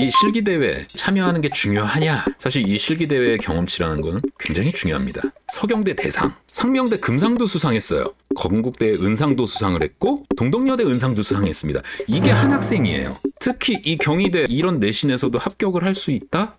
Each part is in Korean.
이 실기 대회 참여하는 게 중요하냐? 사실 이 실기 대회 경험치라는 건 굉장히 중요합니다. 서경대 대상, 상명대 금상도 수상했어요. 건국대 은상도 수상을 했고 동덕여대 은상도 수상했습니다. 이게 한 학생이에요. 특히 이 경희대 이런 내신에서도 합격을 할 수 있다?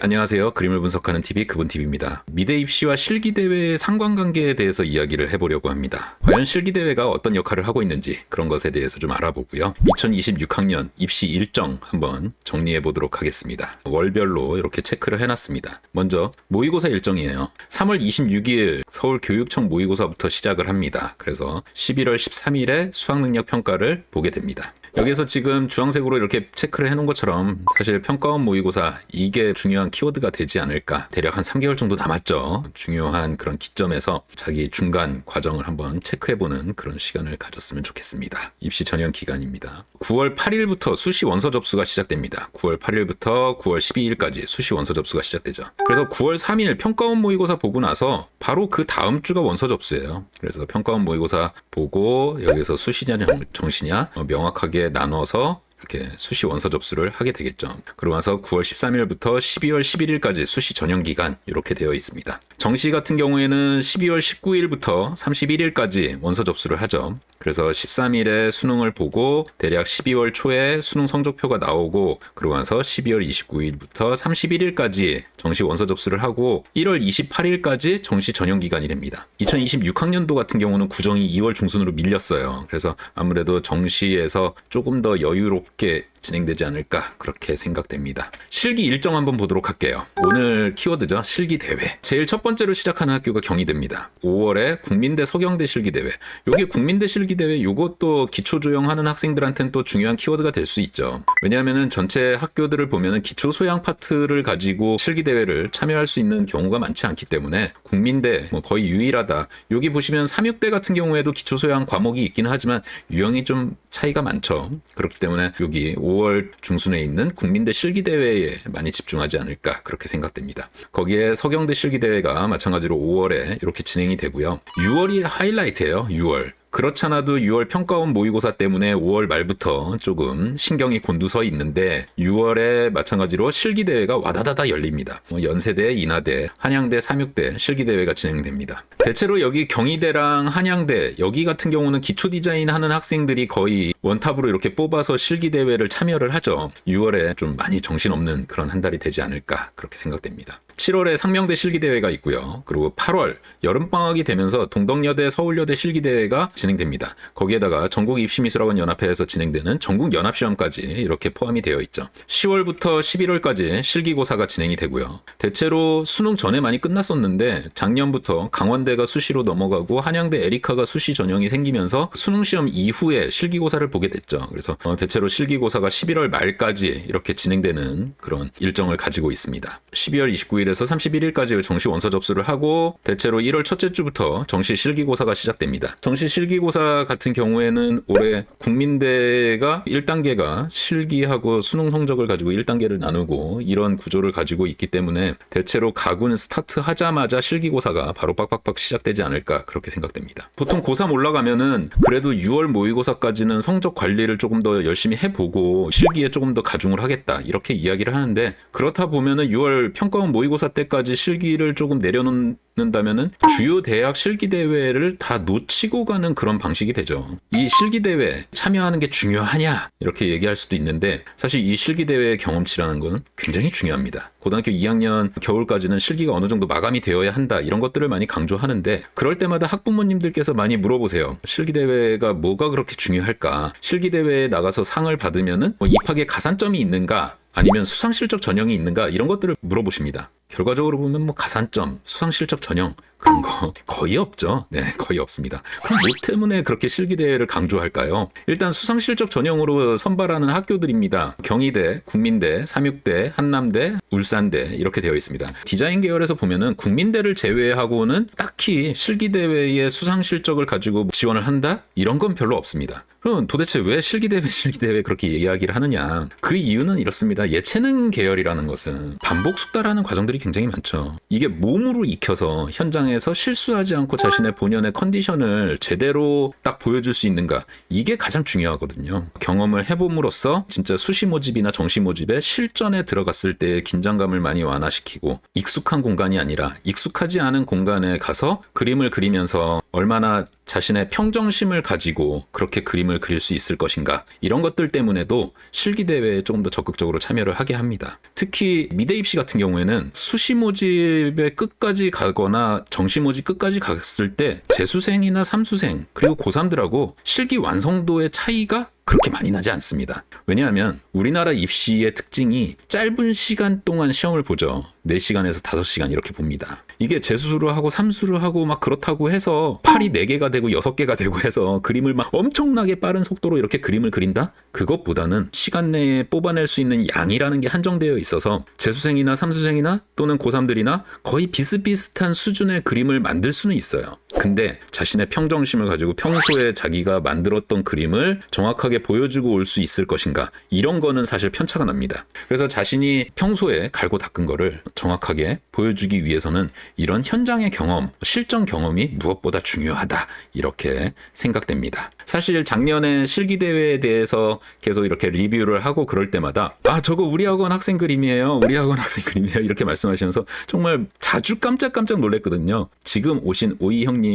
안녕하세요. 그림을 분석하는 TV 그분TV입니다. 미대 입시와 실기대회의 상관관계에 대해서 이야기를 해보려고 합니다. 과연 실기대회가 어떤 역할을 하고 있는지 그런 것에 대해서 좀 알아보고요. 2026학년 입시 일정 한번 정리해 보도록 하겠습니다. 월별로 이렇게 체크를 해놨습니다. 먼저 모의고사 일정이에요. 3월 26일 서울교육청 모의고사부터 시작을 합니다. 그래서 11월 13일에 수학능력 평가를 보게 됩니다. 여기서 지금 주황색으로 이렇게 체크를 해놓은 것처럼 사실 평가원 모의고사 이게 중요한 키워드가 되지 않을까. 대략 한 3개월 정도 남았죠. 중요한 그런 기점에서 자기 중간 과정을 한번 체크해보는 그런 시간을 가졌으면 좋겠습니다. 입시 전형 기간입니다. 9월 8일부터 수시 원서 접수가 시작됩니다. 9월 8일부터 9월 12일까지 수시 원서 접수가 시작되죠. 그래서 9월 3일 평가원 모의고사 보고 나서 바로 그 다음 주가 원서 접수예요. 그래서 평가원 모의고사 보고 여기서 수시냐 정- 정시냐 어, 명확하게 나눠서 이렇게 수시 원서 접수를 하게 되겠죠. 그러고 나서 9월 13일부터 12월 11일까지 수시 전형 기간 이렇게 되어 있습니다. 정시 같은 경우에는 12월 19일부터 31일까지 원서 접수를 하죠. 그래서 13일에 수능을 보고 대략 12월 초에 수능 성적표가 나오고 그러고 나서 12월 29일부터 31일까지 정시 원서 접수를 하고 1월 28일까지 정시 전형 기간이 됩니다. 2026학년도 같은 경우는 구정이 2월 중순으로 밀렸어요. 그래서 아무래도 정시에서 조금 더 여유롭게 que 진행되지 않을까 그렇게 생각됩니다. 실기 일정 한번 보도록 할게요. 오늘 키워드죠. 실기 대회. 제일 첫 번째로 시작하는 학교가 경희대입니다. 5월에 국민대 서경대 실기 대회. 요게 국민대 실기 대회 요것도 기초 조형하는 학생들한테는 또 중요한 키워드가 될 수 있죠. 왜냐하면은 전체 학교들을 보면은 기초 소양 파트를 가지고 실기 대회를 참여할 수 있는 경우가 많지 않기 때문에 국민대 뭐 거의 유일하다. 여기 보시면 3육대 같은 경우에도 기초 소양 과목이 있긴 하지만 유형이 좀 차이가 많죠. 그렇기 때문에 여기 5월 중순에 있는 국민대 실기대회에 많이 집중하지 않을까 그렇게 생각됩니다. 거기에 서경대 실기대회가 마찬가지로 5월에 이렇게 진행이 되고요. 6월이 하이라이트예요. 6월. 그렇잖아도 6월 평가원 모의고사 때문에 5월 말부터 조금 신경이 곤두서 있는데 6월에 마찬가지로 실기대회가 와다다다 열립니다. 뭐 연세대, 인하대, 한양대, 삼육대 실기대회가 진행됩니다. 대체로 여기 경희대랑 한양대 여기 같은 경우는 기초 디자인 하는 학생들이 거의 원탑으로 이렇게 뽑아서 실기대회를 참여를 하죠. 6월에 좀 많이 정신없는 그런 한 달이 되지 않을까 그렇게 생각됩니다. 7월에 상명대 실기대회가 있고요. 그리고 8월 여름방학이 되면서 동덕여대, 서울여대 실기대회가 진행됩니다. 거기에다가 전국입시미술학원 연합회에서 진행되는 전국연합시험까지 이렇게 포함이 되어 있죠. 10월부터 11월까지 실기고사가 진행이 되고요. 대체로 수능 전에 많이 끝났었는데 작년부터 강원대가 수시로 넘어가고 한양대 에리카가 수시 전형이 생기면서 수능시험 이후에 실기고사를 보게 됐죠. 그래서 어, 대체로 실기고사가 11월 말까지 이렇게 진행되는 그런 일정을 가지고 있습니다. 12월 29일 에서 31일까지 정시 원서 접수를 하고 대체로 1월 첫째 주부터 정시 실기고사가 시작됩니다. 정시 실기고사 같은 경우에는 올해 국민대가 1단계가 실기하고 수능 성적을 가지고 1단계를 나누고 이런 구조를 가지고 있기 때문에 대체로 가군 스타트 하자마자 실기고사가 바로 빡빡빡 시작되지 않을까 그렇게 생각됩니다. 보통 고3 올라가면은 그래도 6월 모의고사까지는 성적 관리를 조금 더 열심히 해보고 실기에 조금 더 가중을 하겠다 이렇게 이야기를 하는데 그렇다 보면은 6월 평가원 모의고사 때까지 실기를 조금 내려놓는다면은 주요 대학 실기 대회를 다 놓치고 가는 그런 방식이 되죠. 이 실기 대회 참여하는 게 중요하냐 이렇게 얘기할 수도 있는데 사실 이 실기 대회의 경험치라는 건 굉장히 중요합니다. 고등학교 2학년 겨울까지는 실기가 어느 정도 마감이 되어야 한다 이런 것들을 많이 강조하는데 그럴 때마다 학부모님들께서 많이 물어보세요. 실기 대회가 뭐가 그렇게 중요할까? 실기 대회에 나가서 상을 받으면은 뭐 입학에 가산점이 있는가? 아니면 수상 실적 전형이 있는가 이런 것들을 물어보십니다. 결과적으로 보면 뭐 가산점, 수상 실적 전형 그런 거 거의 없죠. 네, 거의 없습니다. 그럼 뭐 때문에 그렇게 실기 대회를 강조할까요? 일단 수상 실적 전형으로 선발하는 학교들입니다. 경희대, 국민대, 삼육대, 한남대, 울산대 이렇게 되어 있습니다. 디자인 계열에서 보면은 국민대를 제외하고는 딱히 실기 대회의 수상 실적을 가지고 지원을 한다 이런 건 별로 없습니다. 그럼 도대체 왜 실기대회, 실기대회 그렇게 이야기를 하느냐. 그 이유는 이렇습니다. 예체능 계열이라는 것은 반복 숙달하는 과정들이 굉장히 많죠. 이게 몸으로 익혀서 현장에서 실수하지 않고 자신의 본연의 컨디션을 제대로 딱 보여줄 수 있는가. 이게 가장 중요하거든요. 경험을 해봄으로써 진짜 수시 모집이나 정시 모집에 실전에 들어갔을 때 긴장감을 많이 완화시키고 익숙한 공간이 아니라 익숙하지 않은 공간에 가서 그림을 그리면서 얼마나 자신의 평정심을 가지고 그렇게 그림을 그릴 수 있을 것인가 이런 것들 때문에도 실기 대회에 조금 더 적극적으로 참여를 하게 합니다. 특히 미대 입시 같은 경우에는 수시 모집의 끝까지 가거나 정시 모집 끝까지 갔을 때 재수생이나 삼수생 그리고 고3들하고 실기 완성도의 차이가 그렇게 많이 나지 않습니다. 왜냐하면 우리나라 입시의 특징이 짧은 시간 동안 시험을 보죠. 4시간에서 5시간 이렇게 봅니다. 이게 재수를 하고 삼수를 하고 막 그렇다고 해서 팔이 4개가 되고 6개가 되고 해서 그림을 막 엄청나게 빠른 속도로 이렇게 그림을 그린다? 그것보다는 시간 내에 뽑아낼 수 있는 양이라는 게 한정되어 있어서 재수생이나 삼수생이나 또는 고3들이나 거의 비슷비슷한 수준의 그림을 만들 수는 있어요. 근데 자신의 평정심을 가지고 평소에 자기가 만들었던 그림을 정확하게 보여주고 올 수 있을 것인가 이런 거는 사실 편차가 납니다. 그래서 자신이 평소에 갈고 닦은 거를 정확하게 보여주기 위해서는 이런 현장의 경험, 실전 경험이 무엇보다 중요하다 이렇게 생각됩니다. 사실 작년에 실기 대회에 대해서 계속 이렇게 리뷰를 하고 그럴 때마다 아 저거 우리 학원 학생 그림이에요, 우리 학원 학생 그림이에요 이렇게 말씀하시면서 정말 자주 깜짝깜짝 놀랐거든요. 지금 오신 오이 형님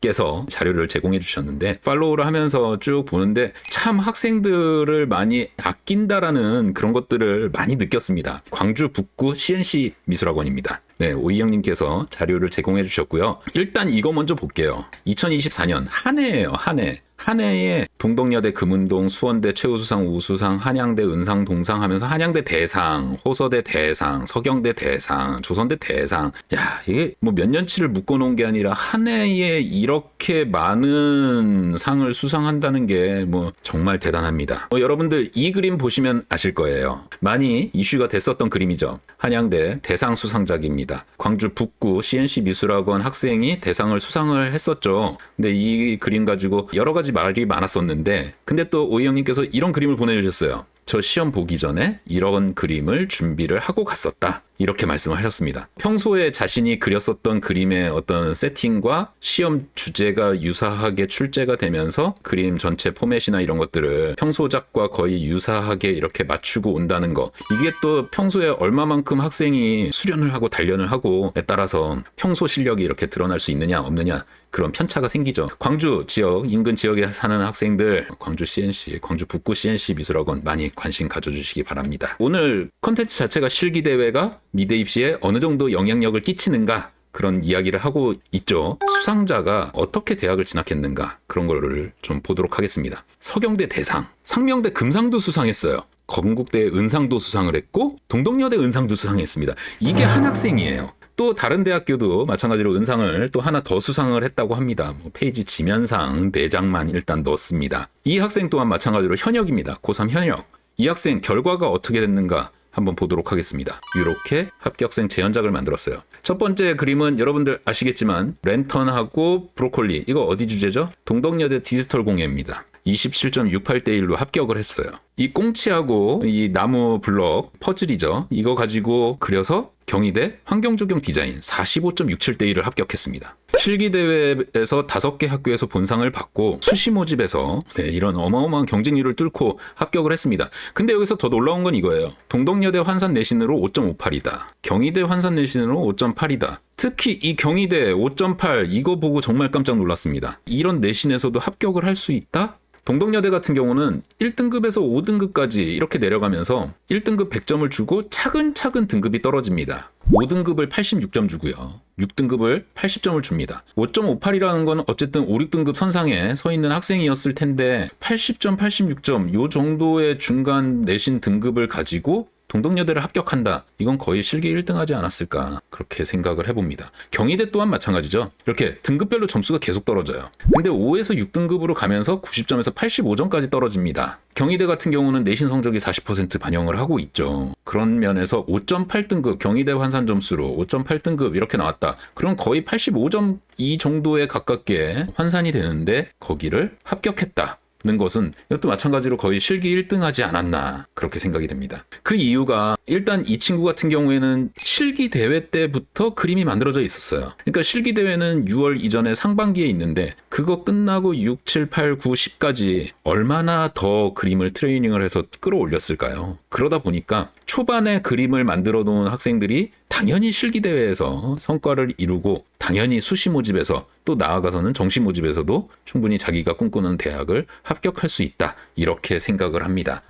께서 자료를 제공해 주셨는데 팔로우를 하면서 쭉 보는데 참 학생들을 많이 아낀다라는 그런 것들을 많이 느꼈습니다. 광주 북구 CNC 미술학원입니다. 네, 오이 형님께서 자료를 제공해 주셨고요. 일단 이거 먼저 볼게요. 2024년 한 해예요, 한 해. 한 해에 동덕여대 금운동, 수원대 최우수상, 우수상, 한양대 은상, 동상 하면서 한양대 대상, 호서대 대상, 서경대 대상, 조선대 대상. 야, 이게 뭐 몇 년치를 묶어놓은 게 아니라 한 해에 이렇게 많은 상을 수상한다는 게 뭐 정말 대단합니다. 뭐 여러분들 이 그림 보시면 아실 거예요. 많이 이슈가 됐었던 그림이죠. 한양대 대상 수상작입니다. 광주 북구 CNC 미술학원 학생이 대상을 수상을 했었죠. 근데 이 그림 가지고 여러 가지 말이 많았었는데 근데 또 오이 형님께서 이런 그림을 보내주셨어요. 저 시험 보기 전에 이런 그림을 준비를 하고 갔었다. 이렇게 말씀을 하셨습니다. 평소에 자신이 그렸었던 그림의 어떤 세팅과 시험 주제가 유사하게 출제가 되면서 그림 전체 포맷이나 이런 것들을 평소작과 거의 유사하게 이렇게 맞추고 온다는 거. 이게 또 평소에 얼마만큼 학생이 수련을 하고 단련을 하고에 따라서 평소 실력이 이렇게 드러날 수 있느냐 없느냐 그런 편차가 생기죠. 광주 지역 인근 지역에 사는 학생들 광주 CNC, 광주 북구 CNC 미술학원 많이 관심 가져주시기 바랍니다. 오늘 컨텐츠 자체가 실기 대회가 미대 입시에 어느 정도 영향력을 끼치는가 그런 이야기를 하고 있죠. 수상자가 어떻게 대학을 진학했는가 그런 거를 좀 보도록 하겠습니다. 서경대 대상, 상명대 금상도 수상했어요. 건국대 은상도 수상을 했고 동덕여대 은상도 수상했습니다. 이게 한 학생이에요. 또 다른 대학교도 마찬가지로 은상을 또 하나 더 수상을 했다고 합니다. 뭐 페이지 지면상 4장만 일단 넣었습니다. 이 학생 또한 마찬가지로 현역입니다. 고3 현역. 이 학생 결과가 어떻게 됐는가 한번 보도록 하겠습니다. 이렇게 합격생 재현작을 만들었어요. 첫 번째 그림은 여러분들 아시겠지만 랜턴하고 브로콜리 이거 어디 주제죠? 동덕여대 디지털 공예입니다. 27.68대 1로 합격을 했어요. 이 꽁치하고 이 나무 블럭 퍼즐이죠. 이거 가지고 그려서 경희대 환경조경 디자인 45.67대 1을 합격했습니다. 실기대회에서 다섯 개 학교에서 본상을 받고 수시 모집에서 네, 이런 어마어마한 경쟁률을 뚫고 합격을 했습니다. 근데 여기서 더 놀라운 건 이거예요. 동덕여대 환산 내신으로 5.58이다. 경희대 환산 내신으로 5.8이다. 특히 이 경희대 5.8 이거 보고 정말 깜짝 놀랐습니다. 이런 내신에서도 합격을 할 수 있다? 동덕여대 같은 경우는 1등급에서 5등급까지 이렇게 내려가면서 1등급 100점을 주고 차근차근 등급이 떨어집니다. 5등급을 86점 주고요. 6등급을 80점을 줍니다. 5.58이라는 건 어쨌든 5, 6등급 선상에 서 있는 학생이었을 텐데 80점, 86점 요 정도의 중간 내신 등급을 가지고 동덕여대를 합격한다. 이건 거의 실기 1등 하지 않았을까. 그렇게 생각을 해봅니다. 경희대 또한 마찬가지죠. 이렇게 등급별로 점수가 계속 떨어져요. 근데 5에서 6등급으로 가면서 90점에서 85점까지 떨어집니다. 경희대 같은 경우는 내신 성적이 40% 반영을 하고 있죠. 그런 면에서 5.8등급 경희대 환산 점수로 5.8등급 이렇게 나왔다. 그럼 거의 85점 이 정도에 가깝게 환산이 되는데 거기를 합격했다. 나오는 것은 이것도 마찬가지로 거의 실기 1등 하지 않았나 그렇게 생각이 됩니다. 그 이유가 일단 이 친구 같은 경우에는 실기 대회 때부터 그림이 만들어져 있었어요. 그러니까 실기 대회는 6월 이전에 상반기에 있는데 그거 끝나고 6, 7, 8, 9, 10까지 얼마나 더 그림을 트레이닝을 해서 끌어올렸을까요? 그러다 보니까 초반에 그림을 만들어 놓은 학생들이 당연히 실기 대회에서 성과를 이루고 당연히 수시 모집에서 또 나아가서는 정시 모집에서도 충분히 자기가 꿈꾸는 대학을 합격할 수 있다. 이렇게 생각을 합니다.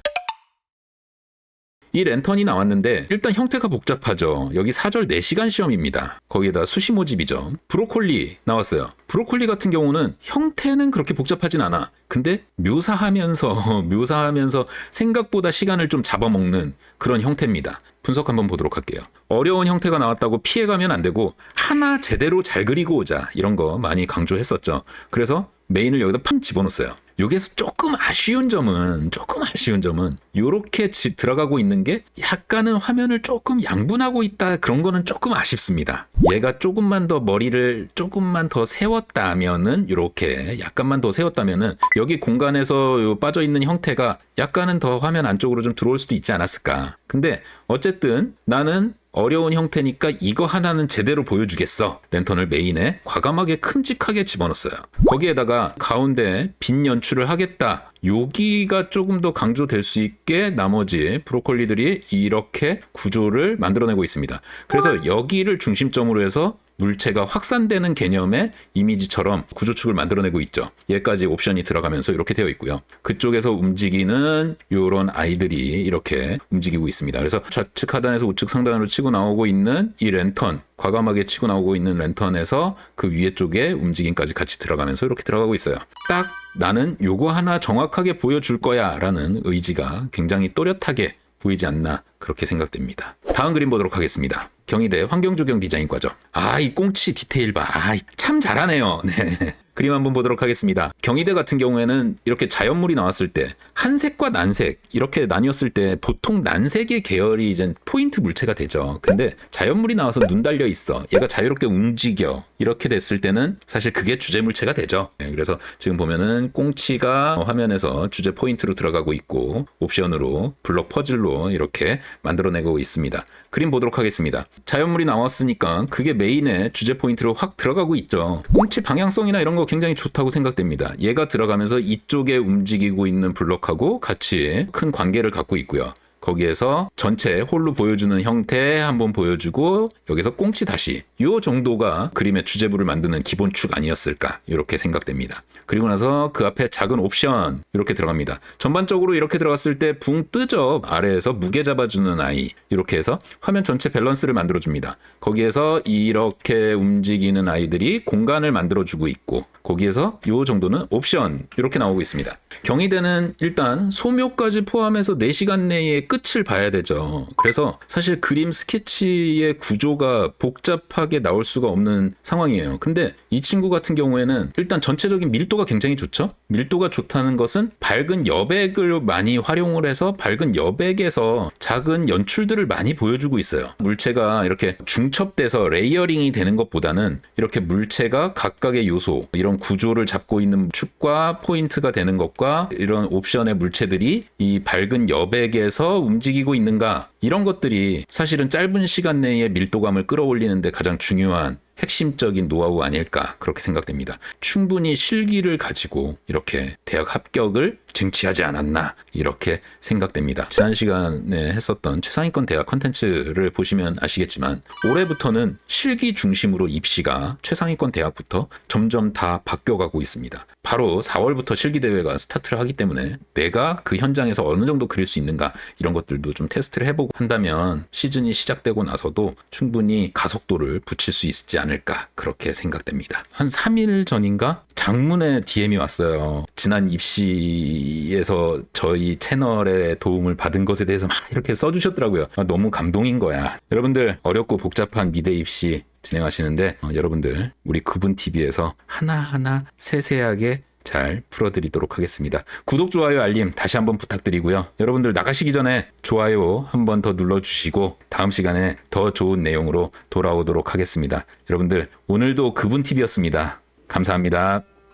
이 랜턴이 나왔는데 일단 형태가 복잡하죠. 여기 4절 4시간 시험입니다. 거기에다 수시 모집이죠. 브로콜리 나왔어요. 브로콜리 같은 경우는 형태는 그렇게 복잡하진 않아. 근데 묘사하면서 묘사하면서 생각보다 시간을 좀 잡아먹는 그런 형태입니다. 분석 한번 보도록 할게요. 어려운 형태가 나왔다고 피해가면 안 되고 하나 제대로 잘 그리고 오자 이런 거 많이 강조했었죠. 그래서 메인을 여기다 팡 집어넣었어요. 여기서 조금 아쉬운 점은 조금 아쉬운 점은 이렇게 들어가고 있는 게 약간은 화면을 조금 양분하고 있다 그런 거는 조금 아쉽습니다. 얘가 조금만 더 머리를 조금만 더 세웠다면은 이렇게 약간만 더 세웠다면은 여기 공간에서 빠져 있는 형태가 약간은 더 화면 안쪽으로 좀 들어올 수도 있지 않았을까. 근데 어쨌든 나는 어려운 형태니까 이거 하나는 제대로 보여주겠어. 랜턴을 메인에 과감하게 큼직하게 집어넣었어요. 거기에다가 가운데 빈 연출을 하겠다. 여기가 조금 더 강조될 수 있게 나머지 브로콜리들이 이렇게 구조를 만들어내고 있습니다. 그래서 여기를 중심점으로 해서 물체가 확산되는 개념의 이미지처럼 구조축을 만들어내고 있죠. 얘까지 옵션이 들어가면서 이렇게 되어 있고요. 그쪽에서 움직이는 이런 아이들이 이렇게 움직이고 있습니다. 그래서 좌측 하단에서 우측 상단으로 치고 나오고 있는 이 랜턴, 과감하게 치고 나오고 있는 랜턴에서 그 위에 쪽에 움직임까지 같이 들어가면서 이렇게 들어가고 있어요. 딱 나는 요거 하나 정확하게 보여줄 거야 라는 의지가 굉장히 또렷하게 보이지 않나 그렇게 생각됩니다. 다음 그림 보도록 하겠습니다. 경희대 환경조경 디자인과죠. 아, 이 꽁치 디테일 봐. 아, 참 잘하네요. 네. 그림 한번 보도록 하겠습니다. 경희대 같은 경우에는 이렇게 자연물이 나왔을 때 한색과 난색 이렇게 나뉘었을 때 보통 난색의 계열이 이제 포인트 물체가 되죠. 근데 자연물이 나와서 눈 달려 있어. 얘가 자유롭게 움직여. 이렇게 됐을 때는 사실 그게 주제 물체가 되죠. 네, 그래서 지금 보면은 꽁치가 화면에서 주제 포인트로 들어가고 있고 옵션으로 블록 퍼즐로 이렇게 만들어내고 있습니다. 그림 보도록 하겠습니다. 자연물이 나왔으니까 그게 메인의 주제 포인트로 확 들어가고 있죠. 꽁치 방향성이나 이런 거 굉장히 좋다고 생각됩니다. 얘가 들어가면서 이쪽에 움직이고 있는 블럭하고 같이 큰 관계를 갖고 있고요. 거기에서 전체 홀로 보여주는 형태 한번 보여주고 여기서 꽁치 다시 요 정도가 그림의 주제부를 만드는 기본축 아니었을까 이렇게 생각됩니다. 그리고 나서 그 앞에 작은 옵션 이렇게 들어갑니다. 전반적으로 이렇게 들어갔을 때 붕 뜨죠. 아래에서 무게 잡아주는 아이 이렇게 해서 화면 전체 밸런스를 만들어줍니다. 거기에서 이렇게 움직이는 아이들이 공간을 만들어주고 있고 거기에서 요 정도는 옵션 이렇게 나오고 있습니다. 경희대는 일단 소묘까지 포함해서 4시간 내에 끝을 봐야 되죠. 그래서 사실 그림 스케치의 구조가 복잡하게 나올 수가 없는 상황이에요. 근데 이 친구 같은 경우에는 일단 전체적인 밀도가 굉장히 좋죠. 밀도가 좋다는 것은 밝은 여백을 많이 활용을 해서 밝은 여백에서 작은 연출들을 많이 보여주고 있어요. 물체가 이렇게 중첩돼서 레이어링이 되는 것보다는 이렇게 물체가 각각의 요소, 이런 구조를 잡고 있는 축과 포인트가 되는 것과 이런 옵션의 물체들이 이 밝은 여백에서 움직이고 있는가? 이런 것들이 사실은 짧은 시간 내에 밀도감을 끌어올리는데 가장 중요한 핵심적인 노하우 아닐까 그렇게 생각됩니다. 충분히 실기를 가지고 이렇게 대학 합격을 쟁취하지 않았나 이렇게 생각됩니다. 지난 시간에 했었던 최상위권 대학 컨텐츠를 보시면 아시겠지만 올해부터는 실기 중심으로 입시가 최상위권 대학부터 점점 다 바뀌어가고 있습니다. 바로 4월부터 실기 대회가 스타트를 하기 때문에 내가 그 현장에서 어느 정도 그릴 수 있는가 이런 것들도 좀 테스트를 해보고 한다면 시즌이 시작되고 나서도 충분히 가속도를 붙일 수 있지 않을까 그렇게 생각됩니다. 한 3일 전인가 장문의 DM이 왔어요. 지난 입시에서 저희 채널에 도움을 받은 것에 대해서 막 이렇게 써주셨더라고요. 아, 너무 감동인 거야. 여러분들 어렵고 복잡한 미대 입시 진행하시는데 어, 여러분들 우리 그분 TV에서 하나하나 세세하게 잘 풀어드리도록 하겠습니다. 구독, 좋아요, 알림 다시 한번 부탁드리고요. 여러분들 나가시기 전에 좋아요 한번 더 눌러주시고 다음 시간에 더 좋은 내용으로 돌아오도록 하겠습니다. 여러분들 오늘도 그분 TV였습니다. 감사합니다.